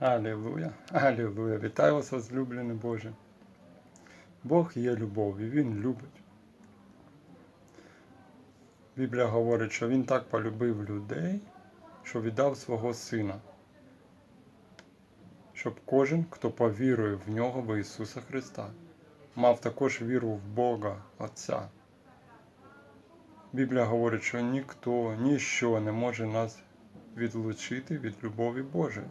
Алілуя, алілуя. Вітаю вас, возлюблений Боже. Бог є любов і Він любить. Біблія говорить, що Він так полюбив людей, що віддав свого Сина. Щоб кожен, хто повірує в нього, в Ісуса Христа, мав також віру в Бога Отця. Біблія говорить, що ніхто, ніщо не може нас відлучити від любові Божої.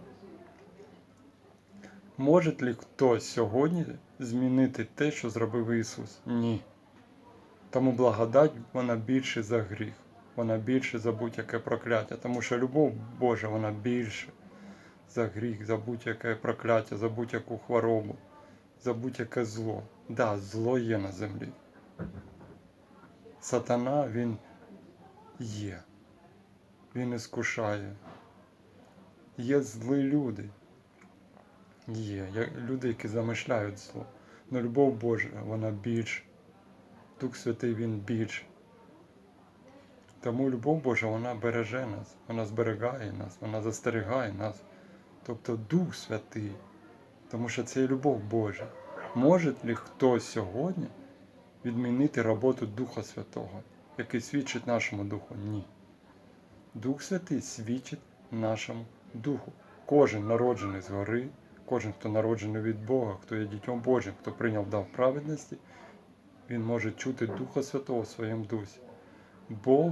Може ли хтось сьогодні змінити те, що зробив Ісус? Ні. Тому благодать вона більше за гріх, вона більше за будь-яке прокляття, тому що любов Божа вона більше за гріх, за будь-яке прокляття, за будь-яку хворобу, за будь-яке зло. Да, зло є на землі. Сатана він є. Він іскушає. Є злі люди. Є. Люди, які замишляють зло. Но любов Божа, вона більш. Дух Святий він більш. Тому любов Божа, вона береже нас, вона зберігає нас, вона застерігає нас. Тобто Дух Святий. Тому що це є любов Божа. Може ли хтось сьогодні відмінити роботу Духа Святого, який свідчить нашому Духу? Ні. Дух Святий свідчить нашому Духу. Кожен народжений згори, кожен, хто народжений від Бога, хто є дітьом Божим, хто прийняв дар праведності, він може чути Духа Святого в своєму дусі. Бог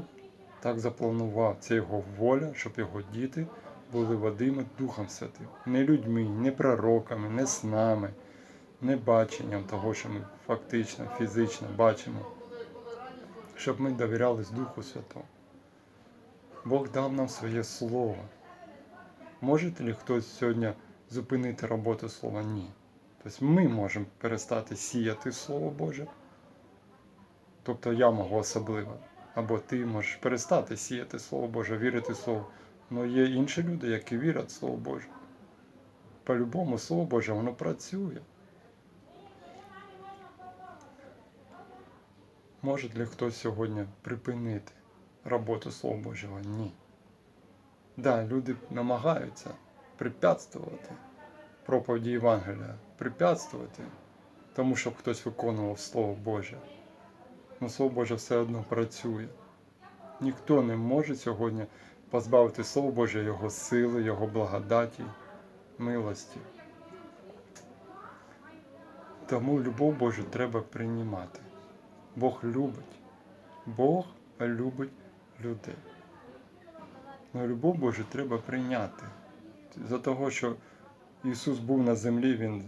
так запланував, це його воля, щоб його діти були водими Духом Святим. Не людьми, не пророками, не снами, не баченням того, що ми фактично, фізично бачимо, щоб ми довірялись Духу Святому. Бог дав нам своє слово. Може ли хтось сьогодні зупинити роботу слова? Ні. Тобто ми можемо перестати сіяти Слово Боже. Тобто я можу особливо. Або ти можеш перестати сіяти Слово Боже, вірити Слово. Але є інші люди, які вірять в Слово Боже. По-любому Слово Боже, воно працює. Може ли хтось сьогодні припинити роботу Слова Божого? Ні. Да, люди намагаються препятствувати проповіді Євангелія, препятствувати тому, щоб хтось виконував Слово Боже. Но Слово Боже все одно працює. Ніхто не може сьогодні позбавити Слово Боже Його сили, Його благодаті, милості. Тому любов Божу треба приймати. Бог любить. Бог любить людей. Ну, любов Божу треба прийняти. За того, що Ісус був на землі, Він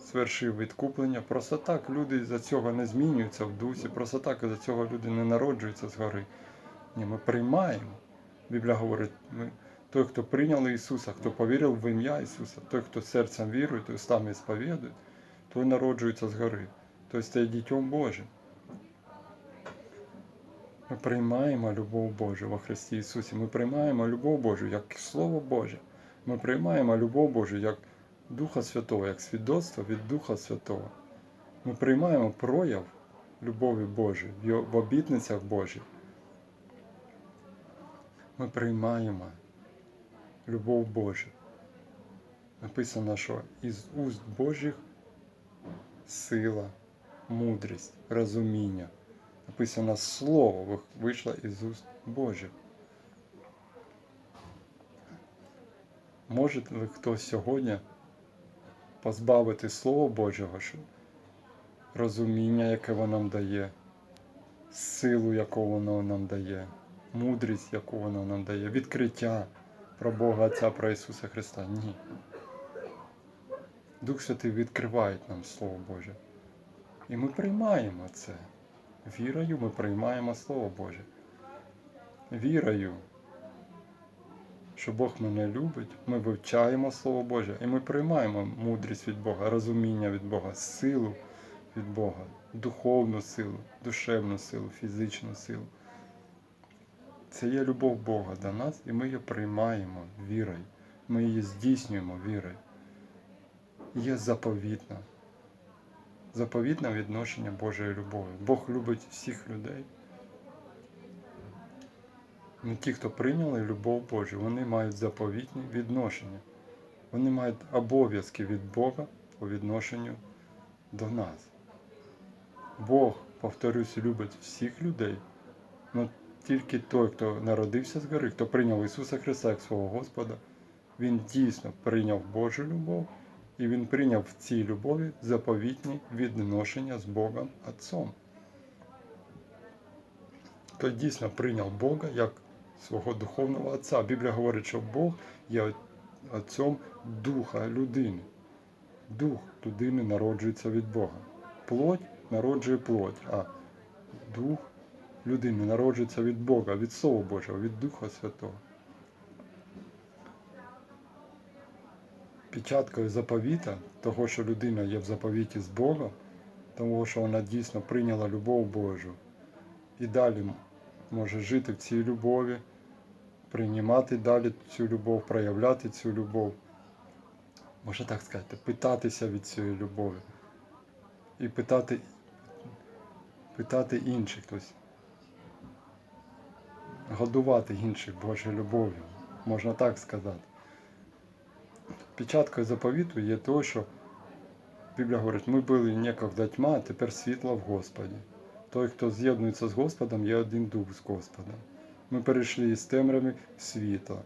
звершив відкуплення. Просто так люди за цього не змінюються в дусі, просто так за цього люди не народжуються згори. Ні, ми приймаємо. Біблія говорить, ми, той, хто прийняв Ісуса, хто повірив в ім'я Ісуса, той, хто серцем вірує, той устами сповідує, той народжується згори. Тобто це є дітьом Божим. Ми приймаємо любов Божу во Христі Ісусі. Ми приймаємо любов Божу як Слово Боже. Ми приймаємо любов Божу як Духа Святого, як свідоцтво від Духа Святого. Ми приймаємо прояв любові Божої в обітницях Божих. Ми приймаємо любов Божу. Написано, що із уст Божих сила, мудрість, розуміння. Написано Слово вийшло із уст Божих. Може ли хтось сьогодні позбавити Слова Божого, розуміння, яке воно нам дає, силу, яку воно нам дає, мудрість, яку воно нам дає, відкриття про Бога Отця, про Ісуса Христа? Ні. Дух Святий відкриває нам Слово Боже. І ми приймаємо це. Вірою ми приймаємо Слово Боже. Вірою, що Бог мене любить, ми вивчаємо Слово Боже і ми приймаємо мудрість від Бога, розуміння від Бога, силу від Бога, духовну силу, душевну силу, фізичну силу. Це є любов Бога до нас, і ми її приймаємо вірою. Ми її здійснюємо вірою. Є заповітна заповітне відношення Божої любові. Бог любить всіх людей. Не ті, хто прийняли любов Божу, вони мають заповітні відношення. вони мають обов'язки від Бога по відношенню до нас. Бог, повторюсь, любить всіх людей, але тільки той, хто народився згори, хто прийняв Ісуса Христа як свого Господа, Він дійсно прийняв Божу любов, і Він прийняв в цій любові заповітні відношення з Богом Отцом. Той дійсно прийняв Бога як свого духовного Отця. Біблія говорить, що Бог є Отцом Духа людини. Дух людини народжується від Бога. Плоть народжує плоть, а дух людини народжується від Бога, від Слова Божого, від Духа Святого. Печаткою заповіта, того, що людина є в заповіті з Богом, тому що вона дійсно прийняла любов Божу і далі може жити в цій любові, приймати далі цю любов, проявляти цю любов. Можна так сказати, питатися від цієї любові. І питати, питати інших, тобто годувати інших Божою любов'ю, можна так сказати. Печаткою заповіту є те, що Біблія говорить, ми були некогда тьма, а тепер світло в Господі. Той, хто з'єднується з Господом, є один дух з Господом. Ми перейшли із темряви в світло.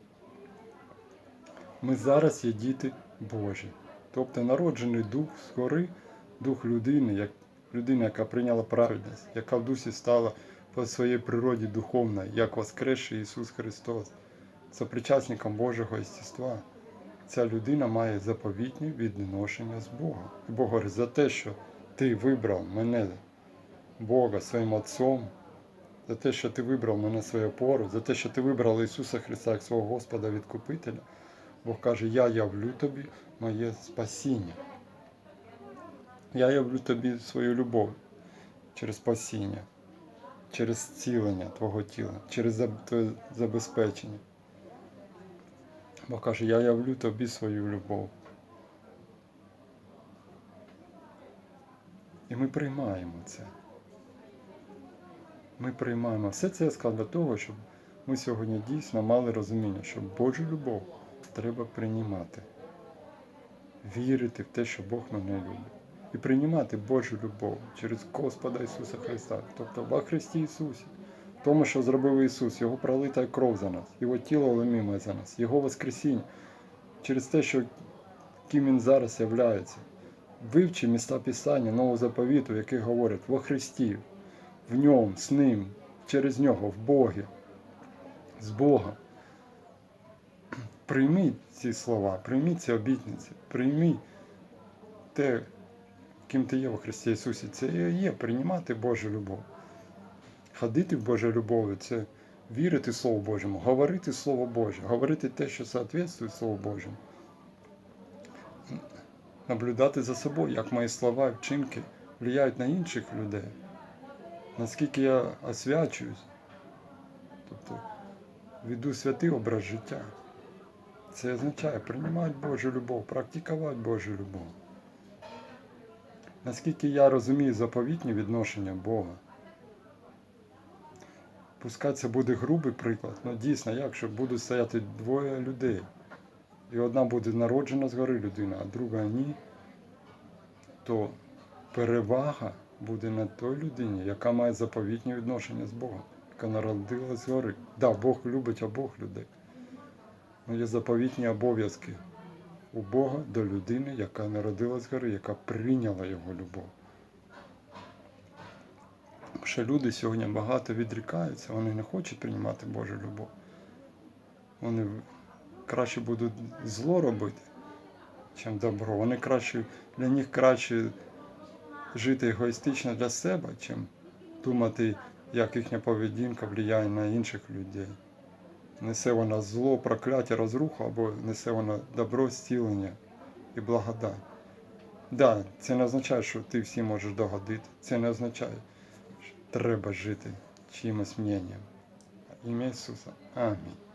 Ми зараз є діти Божі. Тобто народжений дух згори, дух людини, як людина, яка прийняла праведність, яка в дусі стала по своїй природі духовна, як воскресший Ісус Христос, сопричасником Божого естества. Ця людина має заповітні відношення з Богом. І Бог говорить, за те, що ти вибрав мене, Бога, своїм Отцом, за те, що ти вибрав мене свою опору, за те, що ти вибрав Ісуса Христа як свого Господа Відкупителя, Бог каже, я явлю тобі моє спасіння. Я явлю тобі свою любов через спасіння, через зцілення твого тіла, через твоє забезпечення. Бог каже, я явлю тобі свою любов. І ми приймаємо це. Ми приймаємо. Все це я сказав для того, щоб ми сьогодні дійсно мали розуміння, що Божу любов треба приймати. Вірити в те, що Бог мене любить. І приймати Божу любов через Господа Ісуса Христа, тобто во Христі Ісусі. Тому, що зробив Ісус, Його пролита кров за нас, Його тіло ломіме за нас, Його Воскресіння, через те, що ким Він зараз являється. Вивчи міста Писання Нового заповіту, які говорять во Христі, в ньому, з Ним, через Нього, в Богі, з Богом. Прийміть ці слова, прийміть ці обітниці, прийміть те, ким ти є во Христі Ісусі. Це і є приймати Божу любов. Ходити в Божій любові це вірити Слову Божому, говорити Слово Боже, говорити те, що соответствує Слову Божому. Наблюдати за собою, як мої слова і вчинки впливають на інших людей. Наскільки я освячуюсь, тобто веду святий образ життя. Це означає приймати Божу любов, практикувати Божу любов. Наскільки я розумію заповітні відношення Бога. Пускай це буде грубий приклад, але дійсно, якщо будуть стояти двоє людей, і одна буде народжена згори людина, а друга ні, то перевага буде на той людині, яка має заповітні відношення з Богом, яка народилась згори. Так, да, Бог любить обох людей. Але є заповітні обов'язки у Бога до людини, яка народилась згори, яка прийняла його любов. Що люди сьогодні багато відрікаються, вони не хочуть приймати Божу любов. Вони краще будуть зло робити, чим добро. Вони краще, для них краще жити егоїстично для себе, чим думати, як їхня поведінка впливає на інших людей. Несе вона зло, прокляття, розруху, або несе вона добро, зцілення і благодать. Да, це не означає, що ти всім можеш догодити. Це не означає, що треба жити чимось мненням. Ім'я Ісуса. Амінь.